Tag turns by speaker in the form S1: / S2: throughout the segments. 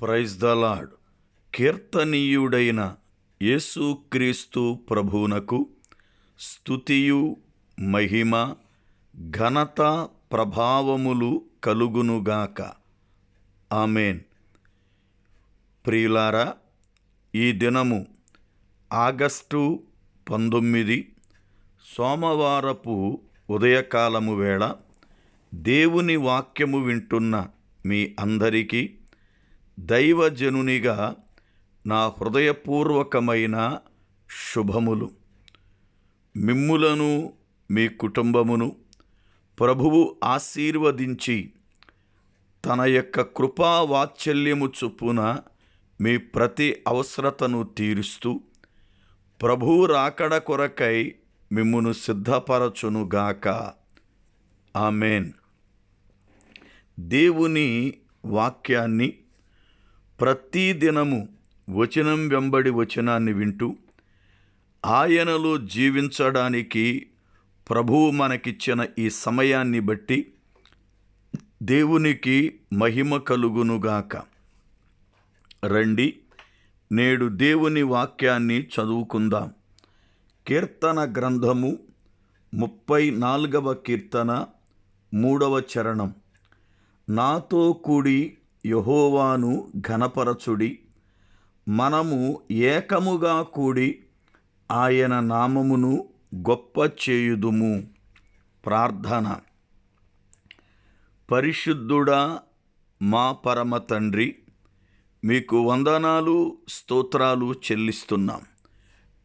S1: Praise the lord కీర్తనీయుడైన యేసుక్రీస్తు ప్రభువునకు స్తుతియు మహిమ ఘనత ప్రభావములు కలుగునుగాక ఆమెన్. ప్రియులారా ఈ దినము ఆగస్టు పంతొమ్మిది సోమవారపు ఉదయకాలము వేళ దేవుని వాక్యము వింటున్న మీ అందరికీ దైవజనునిగా నా హృదయపూర్వకమైన శుభములు. మిమ్ములను మీ కుటుంబమును ప్రభువు ఆశీర్వదించి తన యొక్క కృపా వాత్సల్యము చొప్పున మీ ప్రతి అవసరతను తీరుస్తూ ప్రభువు రాకడ కొరకై మిమ్మును సిద్ధపరచునుగాక. ఆమెన్. దేవుని వాక్యాన్ని ప్రతి దినము వచనం వెంబడి వచనాన్ని వింటూ ఆయనలో జీవించడానికి ప్రభువు మనకిచ్చిన ఈ సమయాన్ని బట్టి దేవునికి మహిమ కలుగునుగాక. రండి నేడు దేవుని వాక్యాన్ని చదువుకుందాం. కీర్తన గ్రంథము ముప్పై నాలుగవ కీర్తన మూడవ చరణం. నాతో కూడి యహోవాను ఘనపరచుడి. మనము ఏకముగా కూడి ఆయన నామమును గొప్ప చేయుదుము. ప్రార్థన. పరిశుద్ధుడా మా పరమ తండ్రి మీకు వందనాలు స్తోత్రాలు చెల్లిస్తున్నాం.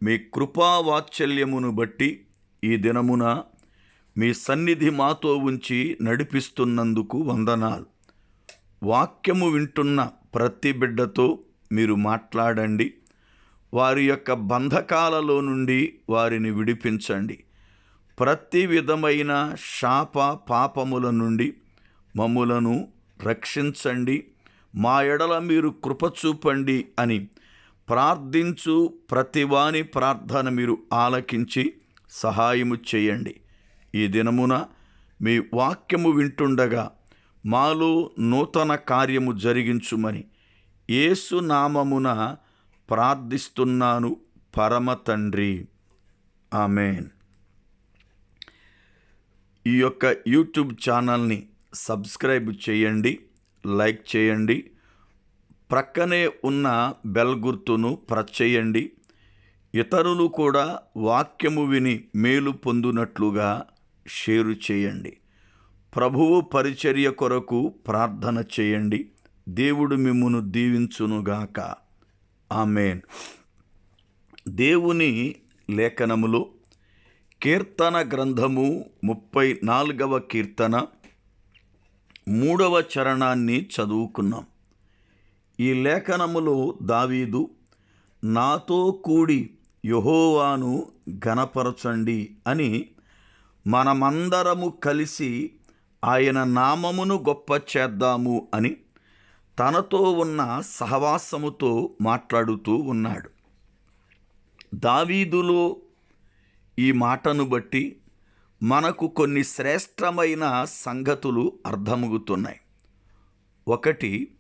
S1: మీ కృపా వాత్సల్యమును బట్టి ఈ దినమున మీ సన్నిధి మాతో ఉంచి నడిపిస్తున్నందుకు వందనాలు. వాక్యము వింటున్న ప్రతి బిడ్డతో మీరు మాట్లాడండి. వారి యొక్క బంధకాలలో నుండి వారిని విడిపించండి. ప్రతి విధమైన శాప పాపముల నుండి మమ్ములను రక్షించండి. మా ఎడల మీరు కృప చూపండి అని ప్రార్థించు ప్రతివాని ప్రార్థన మీరు ఆలకించి సహాయము చేయండి. ఈ దినమున మీ వాక్యము వింటుండగా మాలో నూతన కార్యము జరిగించుమని ఏసునామమున ప్రార్థిస్తున్నాను పరమ తండ్రి. ఆమెన్. ఈ యొక్క యూట్యూబ్ ఛానల్ని సబ్స్క్రైబ్ చేయండి లైక్ చేయండి ప్రక్కనే ఉన్న బెల్ గుర్తును ప్రెస్ చేయండి. ఇతరులు కూడా వాక్యము విని మేలు పొందునట్లుగా షేరు చేయండి. ప్రభువు పరిచర్య కొరకు ప్రార్థన చేయండి. దేవుడు మిమ్మును దీవించునుగాక. ఆమెన్. దేవుని లేఖనములో కీర్తన గ్రంథము ముప్పై నాలుగవ కీర్తన మూడవ చరణాన్ని చదువుకున్నాం. ఈ లేఖనములో దావీదు నాతో కూడి యహోవాను ఘనపరచండి అని మనమందరము కలిసి ఆయన నామమును గొప్ప చేద్దాము అని తనతో ఉన్న సహవాసముతో మాట్లాడుతూ ఉన్నాడు. దావీదులో ఈ మాటను బట్టి మనకు కొన్ని శ్రేష్టమైన సంగతులు అర్థమవుతున్నాయి ఒకటి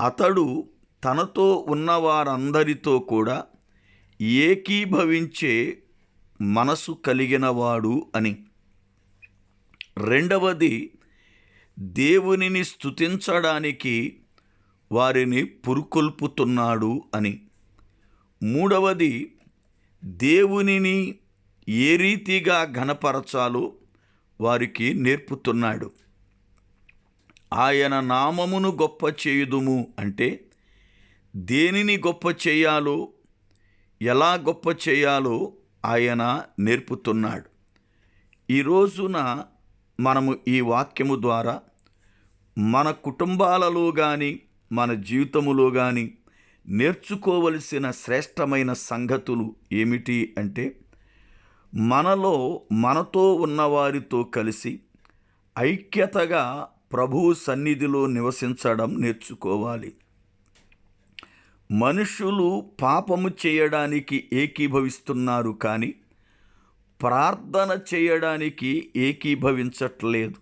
S1: అతడు తనతో ఉన్నవారందరితో కూడా ఏకీభవించే మనసు కలిగినవాడు అని. రెండవది దేవునిని స్థుతించడానికి వారిని పురుకొల్పుతున్నాడు అని. మూడవది దేవునిని ఏ రీతిగా ఘనపరచాలో వారికి నేర్పుతున్నాడు. ఆయన నామమును గొప్ప చేయుదుము అంటే దేనిని గొప్ప చేయాలో ఎలా గొప్ప చేయాలో ఆయన నేర్పుతున్నాడు. ఈ రోజున మనము ఈ వాక్యము ద్వారా మన కుటుంబాలలో కానీ మన జీవితములో కానీ నేర్చుకోవలసిన శ్రేష్టమైన సంగతులు ఏమిటి అంటే మనలో మనతో ఉన్నవారితో కలిసి ఐక్యతగా ప్రభువు సన్నిధిలో నివసించడం నేర్చుకోవాలి. మనుషులు పాపము చేయడానికి ఏకీభవిస్తున్నారు కానీ ప్రార్థన చేయడానికి ఏకీభవించట్లేదు.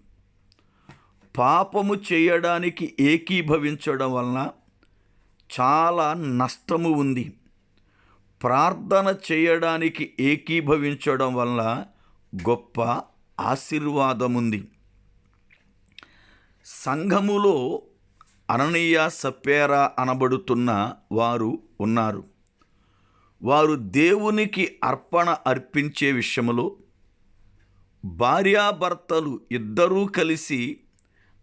S1: పాపము చేయడానికి ఏకీభవించడం వలన చాలా నష్టము ఉంది. ప్రార్థన చేయడానికి ఏకీభవించడం వల్ల గొప్ప ఆశీర్వాదముంది. సంఘములో అననీయ సప్పేరా అనబడుతున్న వారు ఉన్నారు. వారు దేవునికి అర్పణ అర్పించే విషయంలో భార్యాభర్తలు ఇద్దరూ కలిసి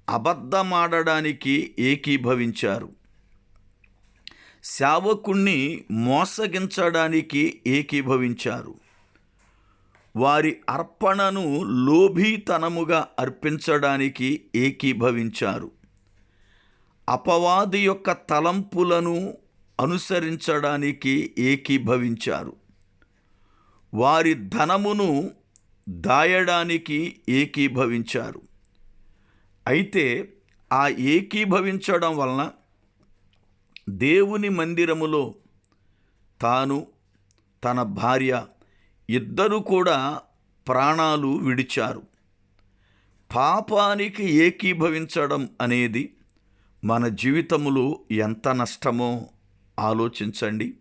S1: అబద్ధమాడడానికి ఏకీభవించారు. సేవకుణ్ణి మోసగించడానికి ఏకీభవించారు. వారి అర్పణను లోభీతనముగా అర్పించడానికి ఏకీభవించారు. అపవాది యొక్క తలంపులను అనుసరించడానికి ఏకీభవించారు. వారి ధనమును దాయడానికి ఏకీభవించారు. అయితే ఆ ఏకీభవించడం వలన దేవుని మందిరములో తాను తన భార్య ఇద్దరు కూడా ప్రాణాలు విడిచారు. పాపానికి ఏకీభవించడం అనేది మన జీవితములో ఎంత నష్టమో ఆలోచించండి.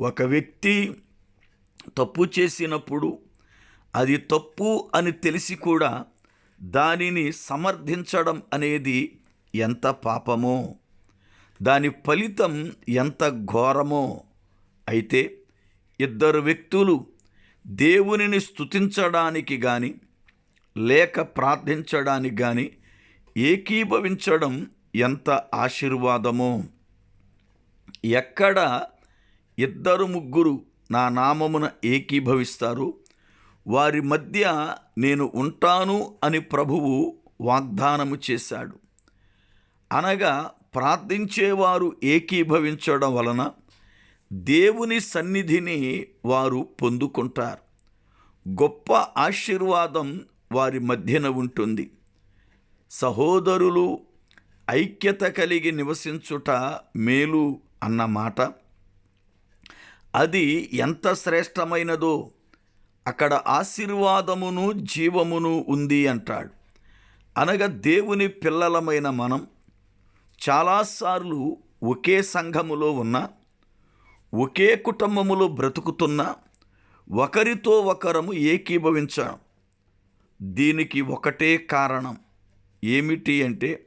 S1: ఒక వ్యక్తి తప్పు చేసినప్పుడు అది తప్పు అని తెలిసి కూడా దానిని సమర్థించడం అనేది ఎంత పాపమో దాని ఫలితం ఎంత ఘోరమో అయితే ఇద్దరు వ్యక్తులు దేవునిని స్తుతించడానికి కానీ లేక ప్రార్థించడానికి కానీ ఏకీభవించడం ఎంత ఆశీర్వాదమో. ఎక్కడ ఇద్దరు ముగ్గురు నా నామమున ఏకీభవిస్తారు వారి మధ్య నేను ఉంటాను అని ప్రభువు వాగ్దానము చేశాడు. అనగా ప్రార్థించేవారు ఏకీభవించడం వలన దేవుని సన్నిధిని వారు పొందుకుంటారు. గొప్ప ఆశీర్వాదం వారి మధ్యన ఉంటుంది. సహోదరులు ఐక్యత కలిగి నివసించుట మేలు అన్నమాట అది ఎంత శ్రేష్టమైనదో. అక్కడ ఆశీర్వాదమును జీవమును ఉంది అంటాడు. అనగా దేవుని పిల్లలమైన మనం చాలాసార్లు ఒకే సంఘములో ఉన్న ఒకే కుటుంబములో బ్రతుకుతున్న ఒకరితో ఒకరము ఏకీభవించడం దీనికి ఒకటే కారణం ఏమిటి అంటే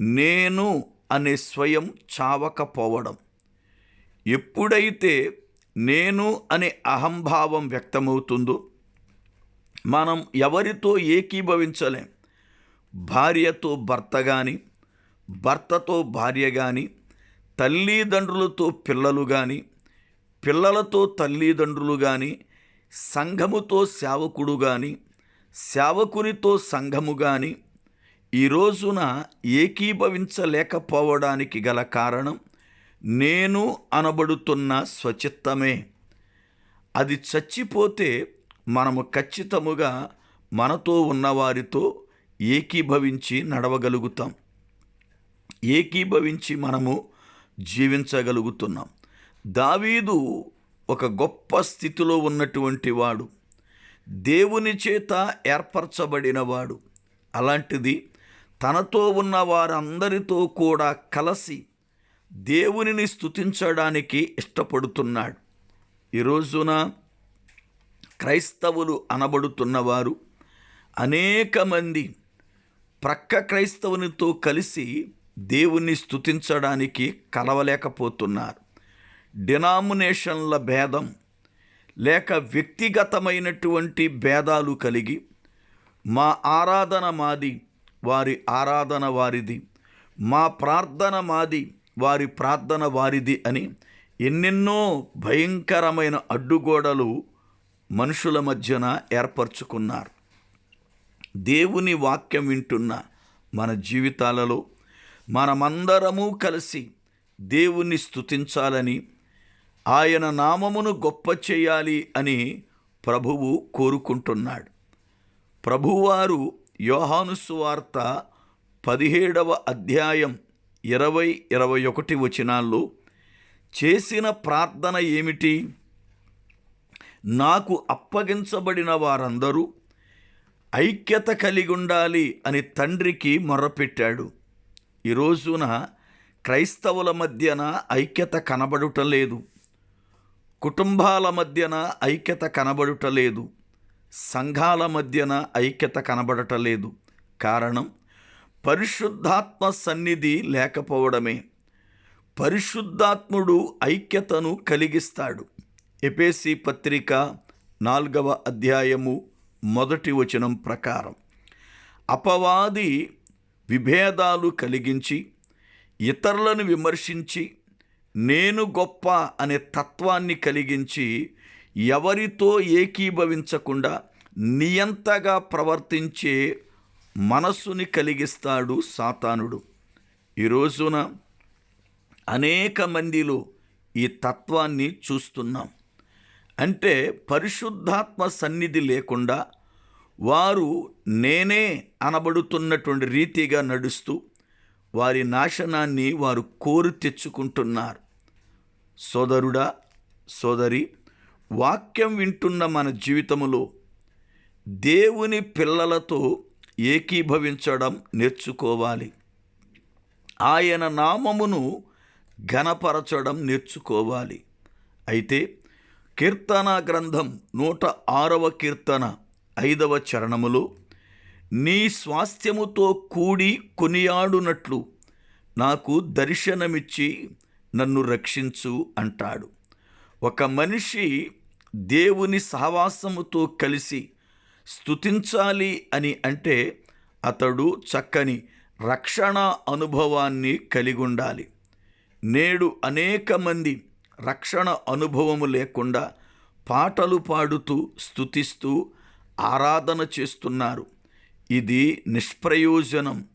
S1: నేను అనే స్వయం చావకపోవడం. ఎప్పుడైతే నేను అనే అహంభావం వ్యక్తమవుతుందో మనం ఎవరితో ఏకీభవించలేం. భార్యతో భర్త కానీ భర్తతో భార్య కానీ తల్లిదండ్రులతో పిల్లలు కానీ పిల్లలతో తల్లిదండ్రులు కానీ సంఘముతో సేవకుడు కానీ సేవకునితో సంఘము కానీ ఈ రోజున ఏకీభవించలేకపోవడానికి గల కారణం నేను అనబడుతున్న స్వచిత్తమే. అది చచ్చిపోతే మనము ఖచ్చితముగా మనతో ఉన్నవారితో ఏకీభవించి నడవగలుగుతాం. ఏకీభవించి మనము జీవించగలుగుతున్నాం. దావీదు ఒక గొప్ప స్థితిలో ఉన్నటువంటి వాడు. దేవుని చేత ఏర్పరచబడినవాడు. అలాంటిది తనతో ఉన్న వారందరితో కూడా కలిసి దేవునిని స్థుతించడానికి ఇష్టపడుతున్నాడు. ఈ రోజున క్రైస్తవులు అనబడుతున్నవారు అనేక మంది ప్రక్క క్రైస్తవునితో కలిసి దేవుణ్ణి స్థుతించడానికి కలవలేకపోతున్నారు. డినామినేషన్ల భేదం లేక వ్యక్తిగతమైనటువంటి భేదాలు కలిగి మా ఆరాధన మాది వారి ఆరాధన వారిది మా ప్రార్థన మాది వారి ప్రార్థన వారిది అని ఎన్నెన్నో భయంకరమైన అడ్డుగోడలు మనుషుల మధ్యన ఏర్పరచుకున్నారు. దేవుని వాక్యం వింటున్న మన జీవితాలలో మనమందరము కలిసి దేవుణ్ణి స్తుతించాలని ఆయన నామమును గొప్ప చేయాలి అని ప్రభువు కోరుకుంటున్నాడు. ప్రభువారు యోహానుసువార్త పదిహేడవ అధ్యాయం ఇరవై ఇరవై ఒకటి వచనాల్లో చేసిన ప్రార్థన ఏమిటి? నాకు అప్పగించబడిన వారందరూ ఐక్యత కలిగి ఉండాలి అని తండ్రికి మొర్రపెట్టాడు ఈ రోజున క్రైస్తవుల మధ్యన ఐక్యత కనబడుట లేదు. కుటుంబాల మధ్యన ఐక్యత కనబడుట లేదు. సంఘాల మధ్యన ఐక్యత కనబడట లేదు. కారణం పరిశుద్ధాత్మ సన్నిధి లేకపోవడమే. పరిశుద్ధాత్ముడు ఐక్యతను కలిగిస్తాడు. ఎపేసి పత్రిక నాలుగవ అధ్యాయము మొదటి వచనం ప్రకారం. అపవాది విభేదాలు కలిగించి ఇతరులను విమర్శించి నేను గొప్ప అనే తత్వాన్ని కలిగించి ఎవరితో ఏకీభవించకుండా నియంతగా ప్రవర్తించే మనస్సుని కలిగిస్తాడు సాతానుడు. ఈ రోజున అనేక మందిలో ఈ తత్వాన్ని చూస్తున్నాం. అంటే పరిశుద్ధాత్మ సన్నిధి లేకుండా వారు నేనే అనబడుతున్నటువంటి రీతిగా నడుస్తూ వారి నాశనాన్ని వారు కోరి తెచ్చుకుంటున్నారు. సోదరుడా సోదరి వాక్యం వింటున్న మన జీవితములో దేవుని పిల్లలతో ఏకీభవించడం నేర్చుకోవాలి. ఆయన నామమును ఘనపరచడం నేర్చుకోవాలి. అయితే కీర్తన గ్రంథం నూట ఆరవ కీర్తన ఐదవ చరణములో నీ స్వాస్థ్యముతో కూడి కొనియాడునట్లు నాకు దర్శనమిచ్చి నన్ను రక్షించు అంటాడు. ఒక మనిషి దేవుని సహవాసముతో కలిసి స్థుతించాలి అని అంటే అతడు చక్కని రక్షణ అనుభవాన్ని కలిగి ఉండాలి నేడు అనేక మంది రక్షణ అనుభవము లేకుండా పాటలు పాడుతూ స్థుతిస్తూ ఆరాధన చేస్తున్నారు. ఇది నిష్ప్రయోజనం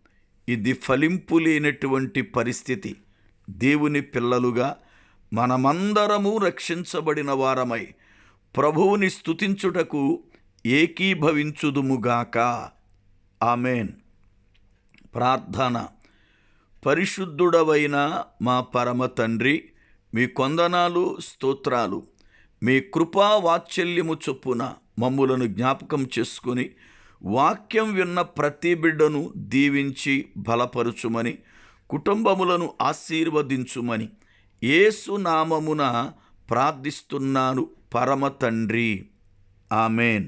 S1: ఇది ఫలింపు లేనటువంటి పరిస్థితి. దేవుని పిల్లలుగా మనమందరము రక్షించబడిన వారమై ప్రభువుని స్థుతించుటకు ఏకీభవించుదుముగాక. ఆమెన్. ప్రార్థన. పరిశుద్ధుడవైన మా పరమ తండ్రి మీ కొందనాలు స్తోత్రాలు. మీ కృపా వాత్సల్యము చొప్పున మమ్ములను జ్ఞాపకం చేసుకుని వాక్యం విన్న ప్రతి బిడ్డను దీవించి బలపరుచుమని కుటుంబములను ఆశీర్వదించుమని ఏసునామమున ప్రార్థిస్తున్నాను పరమ తండ్రి. ఆమెన్.